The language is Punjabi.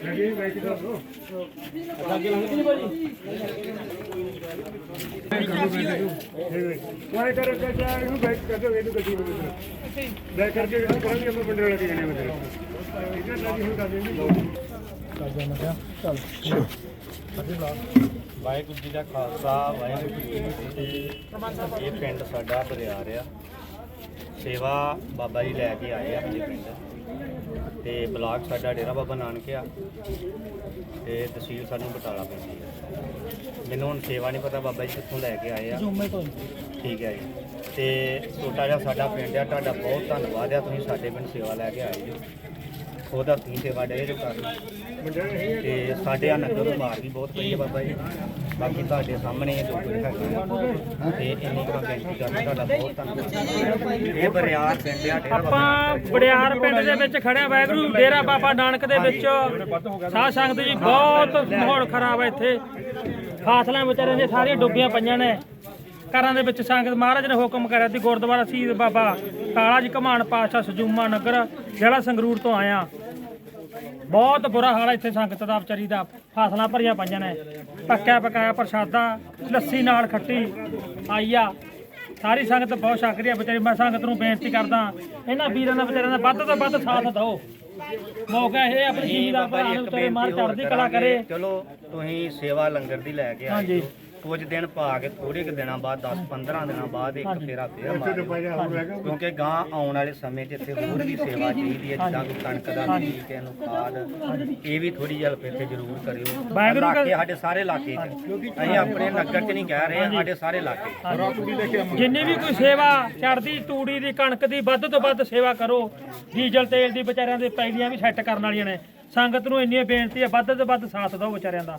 ਲੱਗੇ ਕਰ ਕੇ ਜਾ ਇਹਨੂੰ ਬੈਠ ਕਰ ਦੋ ਇਹਨੂੰ ਗੱਡੀ ਵਿੱਚ ਬੈਠ ਕਰਕੇ ਇਹਨੂੰ ਕਰਾਂਗੇ ਆਪਾਂ ਬੰਦੇ ਵਾਲੇ ਕੇ ਜਾਣੇ ਬੰਦੇ ਇਹਨਾਂ ਲੱਗੀ ਹੁਣ ਕਰ ਦੇਣੀ ਵਾਹਿਗੁਰੂ ਜੀ ਦਾ ਖਾਲਸਾ, ਵਾਹਿਗੁਰੂ ਜੀ ਕੀ ਫਤਿਹ। ਇਹ ਪਿੰਡ ਸਾਡਾ ਬਰਿਆਰ ਆ ਸੇਵਾ ਬਾਬਾ ਜੀ ਲੈ ਕੇ ਆਏ ਆ ਆਪਣੇ ਪਿੰਡ। ਤੇ ਬਲਾਕ ਸਾਡਾ ਡੇਰਾ ਬਾਬਾ ਨਾਨਕ ਆ। ਤੇ ਤਹਿਸੀਲ ਸਾਨੂੰ ਬਟਾਲਾ ਪੈਂਦੀ ਆ। ਮੈਨੂੰ ਹੁਣ ਸੇਵਾ ਨਹੀਂ ਪਤਾ ਬਾਬਾ ਜੀ ਕਿੱਥੋਂ ਲੈ ਕੇ ਆਏ ਆ। ਠੀਕ ਹੈ ਜੀ। ਤੇ ਛੋਟਾ ਜਿਹਾ ਸਾਡਾ ਪਿੰਡ ਆ ਤੁਹਾਡਾ ਬਹੁਤ ਧੰਨਵਾਦ ਆ ਤੁਸੀਂ ਸਾਡੇ ਪਿੰਡ ਸੇਵਾ ਲੈ ਕੇ ਆਏ ਜੀ ਉਹਦਾ ਤੁਸੀਂ ਸੇਵਾ ਡੇ ਜੋ ਕਰਨ ਤੇ ਸਾਡੇ ਆ ਨਗਰ ਮਾਰ ਵੀ ਬਹੁਤ ਪਈ ਹੈ ਬਾਬਾ ਜੀ। ਬਾਕੀ ਤੁਹਾਡੇ ਸਾਹਮਣੇ ਇਹ ਲੋਕ ਹੈਗੇ। ਤੇ ਇੰਨੀ ਕੁ ਬੇਨਤੀ ਕਰਦਾ ਤੁਹਾਡਾ ਬਹੁਤ ਧੰਨਵਾਦ। ਇਹ ਬਰਿਆਰ ਪਿੰਡ ਆ ਡੇਰਾ ਬਾਬਾ ਆਪਾਂ ਬੜਿਆਰ ਪਿੰਡ ਦੇ ਵਿੱਚ ਖੜਿਆ ਵੈਗਰੂ ਡੇਰਾ ਬਾਬਾ ਨਾਨਕ ਦੇ ਵਿੱਚ ਸਾਧ ਸੰਗਤ ਜੀ ਬਹੁਤ ਮਾਹੌਲ ਖਰਾਬ ਹੈ ਇੱਥੇ। ਫਾਸਲਾਂ ਵਿਚਾਰਿਆਂ ਦੀਆਂ ਸਾਰੀਆਂ ਡੁੱਬੀਆਂ ਪਈਆਂ ਨੇ। ਘਰਾਂ ਦੇ ਵਿੱਚ ਸੰਗਤ ਮਹਾਰਾਜ ਨੇ ਹੁਕਮ ਕਰਿਆ ਸੀ ਗੁਰਦੁਆਰਾ ਸ਼ਹੀਦ ਬਾਬਾ ਕਾਲਾ ਜੀ ਘਮਾਣ ਪਾਤਸ਼ਾਹ ਸਜੂਮਾ ਨਗਰ ਜਿਹੜਾ ਸੰਗਰੂਰ ਤੋਂ ਆਇਆ। ਬਹੁਤ ਬੁਰਾ ਹਾਲ ਹੈ ਇੱਥੇ ਸੰਗਤ ਦਾ ਵਿਚਾਰੀ ਦਾ। ਫਾਸਲਾਂ ਭਰੀਆਂ ਪਈਆਂ ਨੇ। ਪੱਕਿਆ ਪਕਾਇਆ ਪ੍ਰਸ਼ਾਦਾ ਲੱਸੀ ਨਾਲ ਖੱਟੀ ਆਈ ਆ। ਸਾਰੀ ਸੰਗਤ ਬਹੁਤ ਰਹੀ ਆ ਵਿਚਾਰੀ ਮੈਂ ਸੰਗਤ ਨੂੰ ਬੇਨਤੀ ਕਰਦਾ ਇਹਨਾਂ ਵੀਰਾਂ ਦਾ ਵਿਚਾਰਿਆਂ ਦਾ ਵੱਧ ਤੋਂ ਵੱਧ ਸਾਥ ਦਿਓ। ਮੌਕਾ ਇਹ ਆਪਣੀ ਦਾ ਜੀ ਭਰਾ ਇੱਕ ਵਿਚਾਰੇ ਮਾਰ ਚੜ੍ਹਦੀ ਕਲਾ ਕਰੇ। ਚਲੋ ਤੁਸੀਂ ਸੇਵਾ ਲੰਗਰ ਦੀ ਲੈ ਕੇ ਆਏ ਹਾਂਜੀ। ਕੁਝ ਦਿਨ ਪਾ ਕੇ ਥੋੜੇ ਕੁ ਦਿਨਾਂ ਬਾਅਦ 10 15 ਦਿਨਾਂ ਬਾਅਦ ਇੱਕ ਫੇਰਾ ਫੇਰ ਮਾਰਿਓ ਕਿਉਂਕਿ ਗਾਂ ਆਉਣ ਵਾਲੇ ਸਮੇਂ 'ਚ ਇੱਥੇ ਹੋਰ ਵੀ ਸੇਵਾ ਚਾਹੀਦੀ ਹੈ ਜਿੱਦਾਂ ਕੋਈ ਕਣਕ ਦਾ ਬੀਜ ਕਿਸੇ ਨੂੰ ਖਾਦ ਇਹ ਵੀ ਥੋੜੀ ਹੈਲਪ ਇੱਥੇ ਜ਼ਰੂਰ ਕਰਿਓ। ਇਲਾਕੇ ਸਾਡੇ ਸਾਰੇ ਇਲਾਕੇ 'ਚ ਅਸੀਂ ਆਪਣੇ ਨਗਰ 'ਚ ਨਹੀਂ ਕਹਿ ਰਹੇ ਸਾਡੇ ਸਾਰੇ ਇਲਾਕੇ ਜਿੰਨੀ ਵੀ ਕੋਈ ਸੇਵਾ ਚੜਦੀ ਤੂੜੀ ਦੀ ਕਣਕ ਦੀ ਵੱਧ ਤੋਂ ਵੱਧ ਸੇਵਾ ਕਰੋ। ਡੀਜ਼ਲ ਤੇਲ ਦੀ ਵਿਚਾਰਿਆਂ ਦੇ ਪੈਲੀਆਂ ਵੀ ਸੈੱਟ ਕਰਨ ਵਾਲੀਆਂ ਨੇ। ਸੰਗਤ ਨੂੰ ਇੰਨੀ ਬੇਨਤੀ ਹੈ ਵੱਧ ਤੋਂ ਵੱਧ ਸਾਥ ਦਿਓ ਵਿਚਾਰਿਆਂ ਦਾ।